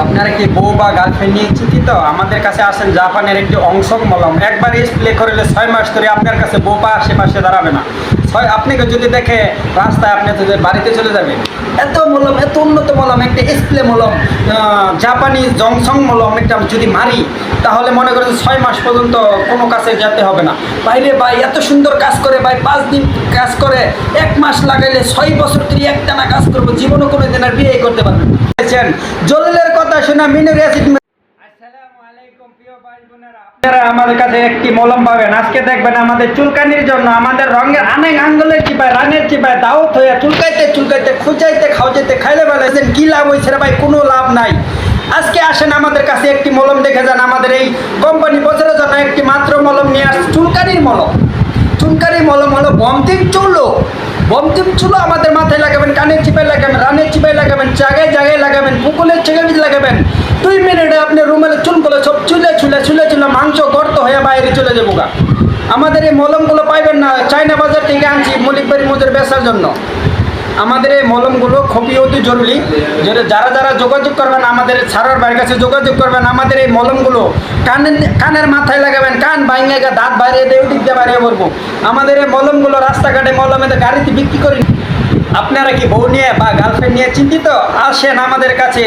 আপনারা কি বউ বা গার্লফ্রেন্ড নিয়ে চিন্তিত? আমাদের কাছে আসেন জাপানের একটি অংশক মলম। একবার স্প্লে করলে ছয় মাস ধরে আপনার কাছে বউ পা আশেপাশে দাঁড়াবে না। ছয় আপনাকে যদি দেখে রাস্তায় আপনি তোদের বাড়িতে চলে যাবেন। এত মলম, এত উন্নত মলম, একটা স্প্লে মলম জাপানি জংসং মলম একটা যদি মারি, তাহলে মনে করেন ছয় মাস পর্যন্ত কোনো কাছে যেতে হবে না। বাইরে ভাই, এত সুন্দর কাজ করে ভাই, পাঁচ দিন কাজ করে, এক মাস লাগাইলে ছয় বছর তুই একটানা কাজ করব জীবনে কোনো দিন আর বিয়ে করতে পারবেন কথা অ্যাসিড আমাদের কাছে একটি মলম পাবেন। আজকে দেখবেন আমাদের চুলকানির জন্য আমাদের রঙের আঙ্গুলের চিপায়, রানের চিপায় দাওত চুলকাইতে চুলকাইতে, খুঁজাইতে, খাওয়াইতে, খাইলে কি লাভ হয়েছে ভাই? কোনো লাভ নাই। আজকে আসেন আমাদের কাছে একটি মলম দেখে যান। আমাদের এই কোম্পানি বছরের জন্য একটি মাত্র মলম নিয়ে আসছে। চুলকানির মলম। চুলকানি মলম হলো বমতিম চুলো বমতিম চুলো আমাদের মাথায় লাগাবেন, কানের চিপায় লাগাবেন, রানের চিপায় লাগাবেন, জায়গায় জায়গায় চেগে দুই মিনিটে আপনি রুমের চুলগুলো সব চুলে চুলে চুলে চুলে মাংস গর্ত হয়ে বাইরে চলে যাব গা। আমাদের এই মলমগুলো পাইবেন না চাইনা বাজার থেকে আনছি মলিকবাড়ি মজুর বেচার জন্য। আমাদের এই মলমগুলো খুবই অতি জরুরি। যেটা যারা যারা যোগাযোগ করবেন, আমাদের ছাড়ার বাড়ির কাছে যোগাযোগ করবেন, আমাদের এই মলমগুলো কানের কানের মাথায় লাগাবেন, কান বাইঙ্গে গা, দাঁত বাইরে দিয়ে দিক দিয়ে বাইরে পড়ব আমাদের এই মলমগুলো রাস্তাঘাটে মলমে গাড়িতে বিক্রি করি আপনারা কি বউ নিয়ে বা গার্লফ্রেন্ড নিয়ে চিন্তিত? আসেন আমাদের কাছে।